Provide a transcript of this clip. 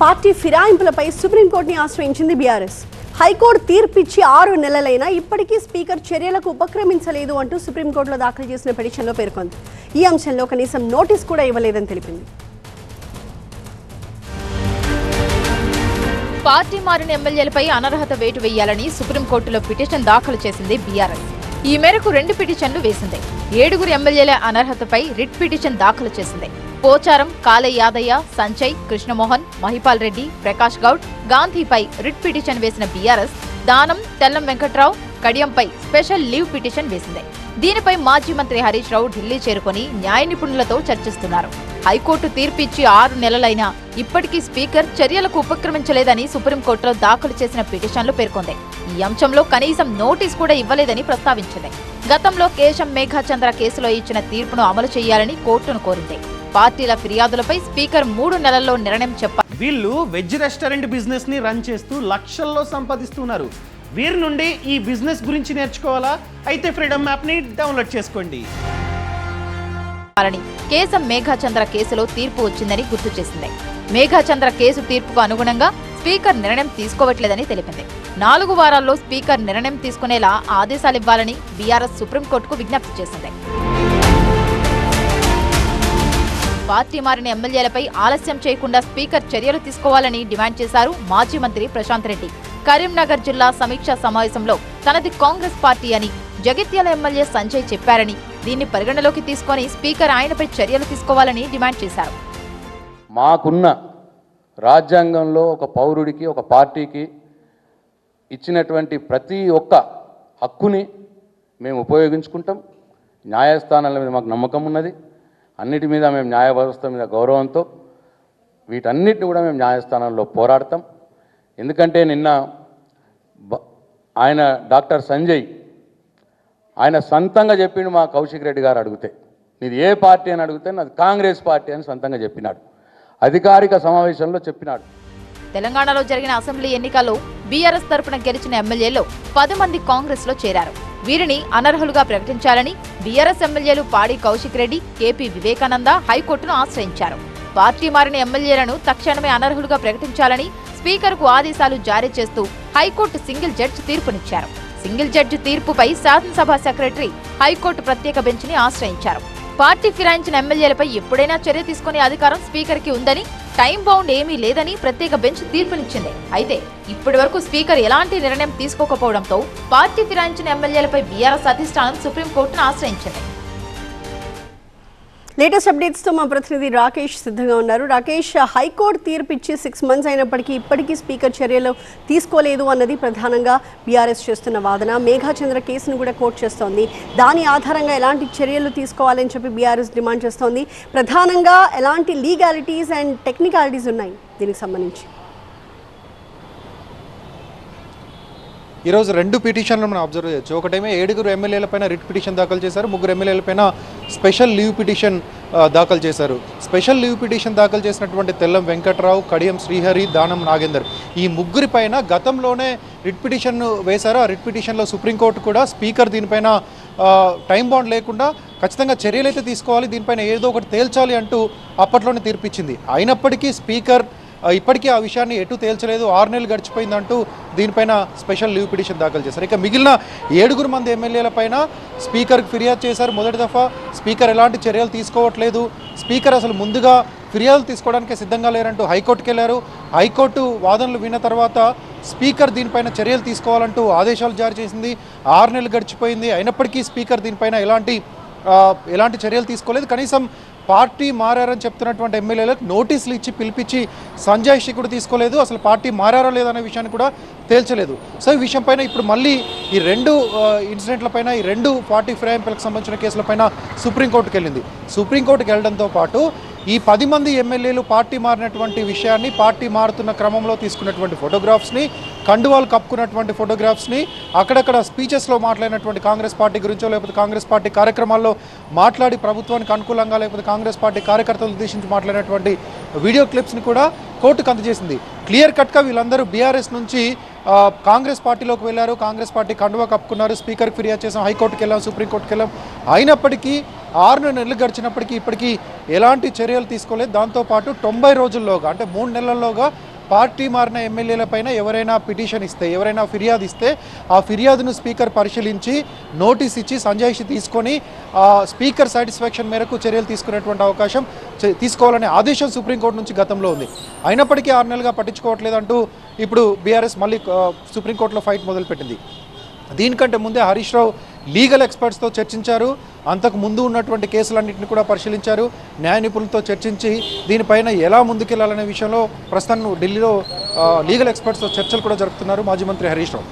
Party ఫిరాయింపులపై సుప్రీంకోర్టుని ఆశ్రయించింది బీఆర్ఎస్. హైకోర్టు తీర్పిచ్చి ఆరు నెలలైనా ఇప్పటికీ స్పీకర్ చర్యలకు ఉపక్రమించలేదు అంటూ సుప్రీంకోర్టులో దాఖలు చేసిన పిటిషన్లో పేర్కొంది. ఈ అంశంలో కనీసం నోటీస్ కూడా ఇవ్వలేదని తెలిపింది. పార్టీ మారిన ఎమ్మెల్యేలపై అనర్హత వేటు వేయాలని సుప్రీంకోర్టులో పిటిషన్ దాఖలు చేసింది బీఆర్ఎస్. ఈ మేరకు రెండు పిటిషన్లు వేసింది. ఏడుగురు ఎమ్మెల్యేల అనర్హతపై రిట్ పిటిషన్ దాఖలు చేసింది. పోచారం కాలే యాదయ్య సంజయ్ కృష్ణమోహన్ మహిపాల్ రెడ్డి ప్రకాష్ గౌడ్ గాంధీపై రిట్ పిటిషన్ వేసిన బీఆర్ఎస్ దానం తెల్లం వెంకట్రావు కడియంపై స్పెషల్ లీవ్ పిటిషన్ వేసింది. దీనిపై మాజీ మంత్రి హరీష్ రావు ఢిల్లీ చేరుకొని న్యాయ నిపుణులతో చర్చిస్తున్నారు. హైకోర్టు తీర్పిచ్చి ఆరు నెలలైనా ఇప్పటికీ స్పీకర్ చర్యలకు ఉపక్రమించలేదని సుప్రీంకోర్టులో దాఖలు చేసిన పిటిషన్లు పేర్కొంది. ఈ అంశంలో కనీసం నోటీస్ కూడా ఇవ్వలేదని ప్రస్తావించింది. గతంలో కేశం మేఘాచంద్ర కేసులో ఇచ్చిన తీర్పును అమలు చేయాలని కోర్టును కోరింది. పార్టీల ఫిర్యాదులపై స్పీకర్ మూడు నెలల్లో నిర్ణయం చెప్పాలి వీళ్ళు వెజ్ రెస్టారెంట్ బిజినెస్ని రన్ చేస్తూ లక్షల్లో సంపాదిస్తున్నారు. వీరి నుండి ఈ బిజినెస్ గురించి నేర్చుకోవాలా? అయితే ఫ్రీడమ్ యాప్ని డౌన్లోడ్ చేసుకోండి. కేశం మేఘాచంద్ర కేసులో తీర్పు వచ్చిందని గుర్తు చేసింది. మేఘాచంద్ర కేసు తీర్పుకు అనుగుణంగా స్పీకర్ నిర్ణయం తీసుకోవట్లేదని తెలిపింది. నాలుగు వారాల్లో స్పీకర్ నిర్ణయం తీసుకునేలా ఆదేశాలివ్వాలని బీఆర్ఎస్ సుప్రీంకోర్టుకు విజ్ఞప్తి చేసింది. పార్టీ మారిన ఎమ్మెల్యేలపై ఆలస్యం చేయకుండా స్పీకర్ చర్యలు తీసుకోవాలని డిమాండ్ చేశారు మాజీ మంత్రి ప్రశాంత్ రెడ్డి. కరీంనగర్ జిల్లా సమీక్షా సమావేశంలో తనది కాంగ్రెస్ పార్టీ అని జగిత్యాల ఎమ్మెల్యే సంజయ్ చెప్పారని దీన్ని పరిగణలోకి తీసుకొని స్పీకర్ ఆయనపై చర్యలు తీసుకోవాలని డిమాండ్ చేశారు. మాకున్న రాజ్యాంగంలో ఒక పౌరుడికి ఒక పార్టీకి ఇచ్చినటువంటి ప్రతి ఒక్క హక్కుని మేము ఉపయోగించుకుంటాం. న్యాయస్థానాల మీద మాకు నమ్మకం ఉన్నది. అన్నిటి మీద మేము న్యాయ వ్యవస్థ మీద గౌరవంతో వీటన్నిటిని కూడా మేము న్యాయస్థానంలో పోరాడతాం. ఎందుకంటే నిన్న బ- ఆయన డాక్టర్ సంజయ్ ఆయన సొంతంగా చెప్పిండు మా కౌశిక్ రెడ్డి గారు అడిగితే. నీది ఏ పార్టీ అని అడిగితే నాది కాంగ్రెస్ పార్టీ అని సొంతంగా చెప్పినాడు. అధికారిక సమావేశంలో చెప్పినాడు. తెలంగాణలో జరిగిన అసెంబ్లీ ఎన్నికల్లో బీఆర్ఎస్ తరపున గెలిచిన ఎమ్మెల్యేలో పది మంది కాంగ్రెస్లో చేరారు. వీరిని అనర్హులుగా ప్రకటించాలని బీఆర్ఎస్ ఎమ్మెల్యేలు పాడి కౌశిక్ రెడ్డి కేపీ వివేకానంద హైకోర్టును ఆశ్రయించారు. పార్టీ మారిన ఎమ్మెల్యేలను తక్షణమే అనర్హులుగా ప్రకటించాలని స్పీకర్కు ఆదేశాలు జారీ చేస్తూ హైకోర్టు సింగిల్ జడ్జి తీర్పునిచ్చారు. సింగిల్ జడ్జి తీర్పుపై శాసనసభ సెక్రటరీ హైకోర్టు ప్రత్యేక బెంచ్ని ఆశ్రయించారు. పార్టీ ఫిరాయించిన ఎమ్మెల్యేలపై ఎప్పుడైనా చర్య తీసుకునే అధికారం స్పీకర్కి ఉందని టైం బౌండ్ ఏమీ లేదని ప్రత్యేక బెంచ్ తీర్పునిచ్చింది. అయితే ఇప్పటి వరకు స్పీకర్ ఎలాంటి నిర్ణయం తీసుకోకపోవడంతో పార్టీ ఫిరాయించిన ఎమ్మెల్యేలపై బీఆర్ఎస్ అధిష్టానం సుప్రీంకోర్టును ఆశ్రయించింది. లేటెస్ట్ అప్డేట్స్తో మా ప్రతినిధి రాకేష్ సిద్ధంగా ఉన్నారు. రాకేష్ హైకోర్టు తీర్పు ఇచ్చి సిక్స్ మంత్స్ అయినప్పటికీ ఇప్పటికీ స్పీకర్ చర్యలు తీసుకోలేదు అన్నది ప్రధానంగా బీఆర్ఎస్ చేస్తున్న వాదన. మేఘాచంద్ర కేసును కూడా కోర్టు చేస్తోంది. దాని ఆధారంగా ఎలాంటి చర్యలు తీసుకోవాలని చెప్పి బీఆర్ఎస్ డిమాండ్ చేస్తోంది. ప్రధానంగా ఎలాంటి లీగాలిటీస్ అండ్ టెక్నికాలిటీస్ ఉన్నాయి దీనికి సంబంధించి? ఈరోజు రెండు పిటిషన్లు మనం అబ్జర్వ్ చేయొచ్చు. ఒకటేమో ఏడుగురు ఎమ్మెల్యేలపైన రిట్ పిటిషన్ దాఖలు చేశారు. ముగ్గురు ఎమ్మెల్యేలపైన స్పెషల్ లీవ్ పిటిషన్ దాఖలు చేశారు. స్పెషల్ లీవ్ పిటిషన్ దాఖలు చేసినటువంటి తెల్లం వెంకట్రావు కడియం శ్రీహరి దానం నాగేందర్ ఈ ముగ్గురి పైన గతంలోనే రిట్ పిటిషన్ వేశారు. ఆ రిట్ పిటిషన్లో సుప్రీంకోర్టు కూడా స్పీకర్ దీనిపైన టైం బాండ్ లేకుండా ఖచ్చితంగా చర్యలు అయితే తీసుకోవాలి. దీనిపైన ఏదో ఒకటి తేల్చాలి అంటూ అప్పట్లోనే తీర్పిచ్చింది. అయినప్పటికీ స్పీకర్ ఇప్పటికీ ఆ విషయాన్ని ఎటు తేల్చలేదు. ఆరు నెలలు గడిచిపోయిందంటూ దీనిపైన స్పెషల్ లీవ్ పిటిషన్ దాఖలు చేశారు. ఇక మిగిలిన ఏడుగురు మంది ఎమ్మెల్యేల పైన స్పీకర్కి ఫిర్యాదు చేశారు మొదటి దఫా. స్పీకర్ ఎలాంటి చర్యలు తీసుకోవట్లేదు. స్పీకర్ అసలు ముందుగా ఫిర్యాదులు తీసుకోవడానికి సిద్ధంగా లేరంటూ హైకోర్టుకు వెళ్ళారు హైకోర్టు వాదనలు విన్న తర్వాత స్పీకర్ దీనిపైన చర్యలు తీసుకోవాలంటూ ఆదేశాలు జారీ చేసింది. ఆరు నెలలు గడిచిపోయింది. అయినప్పటికీ స్పీకర్ దీనిపైన ఎలాంటి ఎలాంటి చర్యలు తీసుకోలేదు. కనీసం పార్టీ మారారని చెప్తున్నటువంటి ఎమ్మెల్యేలకు నోటీసులు ఇచ్చి పిలిపించి సంజయ్ షి కూడా తీసుకోలేదు. అసలు పార్టీ మారారా లేదనే విషయాన్ని కూడా తేల్చలేదు. సో ఈ విషయం పైన ఇప్పుడు మళ్ళీ ఈ రెండు ఇన్సిడెంట్ల పైన ఈ రెండు పార్టీ ఫిరాయింపులకు సంబంధించిన కేసులపైన సుప్రీంకోర్టుకు వెళ్ళింది సుప్రీంకోర్టుకు వెళ్ళడంతో పాటు ఈ పది మంది ఎమ్మెల్యేలు పార్టీ మారినటువంటి విషయాన్ని పార్టీ మారుతున్న క్రమంలో తీసుకున్నటువంటి ఫోటోగ్రాఫ్స్ని కండువాలు కప్పుకున్నటువంటి ఫోటోగ్రాఫ్స్ని అక్కడక్కడ స్పీచెస్లో మాట్లాడినటువంటి కాంగ్రెస్ పార్టీ గురించో లేకపోతే కాంగ్రెస్ పార్టీ కార్యక్రమాల్లో మాట్లాడి ప్రభుత్వానికి అనుకూలంగా లేకపోతే కాంగ్రెస్ పార్టీ కార్యకర్తలు ఉద్దేశించి మాట్లాడినటువంటి వీడియో క్లిప్స్ని కూడా కోర్టుకు అందజేసింది. క్లియర్ కట్గా వీళ్ళందరూ బీఆర్ఎస్ నుంచి కాంగ్రెస్ పార్టీలోకి వెళ్ళారు కాంగ్రెస్ పార్టీ కండువా కప్పుకున్నారు స్పీకర్కి ఫిర్యాదు చేసాం హైకోర్టుకి వెళ్ళాం సుప్రీంకోర్టుకి వెళ్ళాం. అయినప్పటికీ ఆరు నెలలు గడిచినప్పటికీ ఇప్పటికీ ఎలాంటి చర్యలు తీసుకోలేదు. దాంతోపాటు తొంభై రోజుల్లోగా అంటే మూడు నెలల్లోగా పార్టీ మారిన ఎమ్మెల్యేల పైన ఎవరైనా పిటిషన్ ఇస్తే ఎవరైనా ఫిర్యాదు ఇస్తే ఆ ఫిర్యాదును స్పీకర్ పరిశీలించి నోటీస్ ఇచ్చి సంజాయిషి తీసుకొని ఆ స్పీకర్ సాటిస్ఫాక్షన్ మేరకు చర్యలు తీసుకునేటువంటి అవకాశం తీసుకోవాలనే ఆదేశం సుప్రీంకోర్టు నుంచి గతంలో ఉంది. అయినప్పటికీ ఆరు నెలలుగా పట్టించుకోవట్లేదంటూ ఇప్పుడు బీఆర్ఎస్ మళ్ళీ సుప్రీంకోర్టులో ఫైట్ మొదలుపెట్టింది. దీనికంటే ముందే హరీష్ రావు లీగల్ ఎక్స్పర్ట్స్తో చర్చించారు. అంతకు ముందు ఉన్నటువంటి కేసులన్నింటినీ కూడా పరిశీలించారు. న్యాయ నిపుణులతో చర్చించి దీనిపైన ఎలా ముందుకెళ్ళాలనే విషయంలో ప్రస్తుతం ఢిల్లీలో లీగల్ ఎక్స్పర్ట్స్తో చర్చలు కూడా జరుపుతున్నారు మాజీ మంత్రి హరీష్ రావు.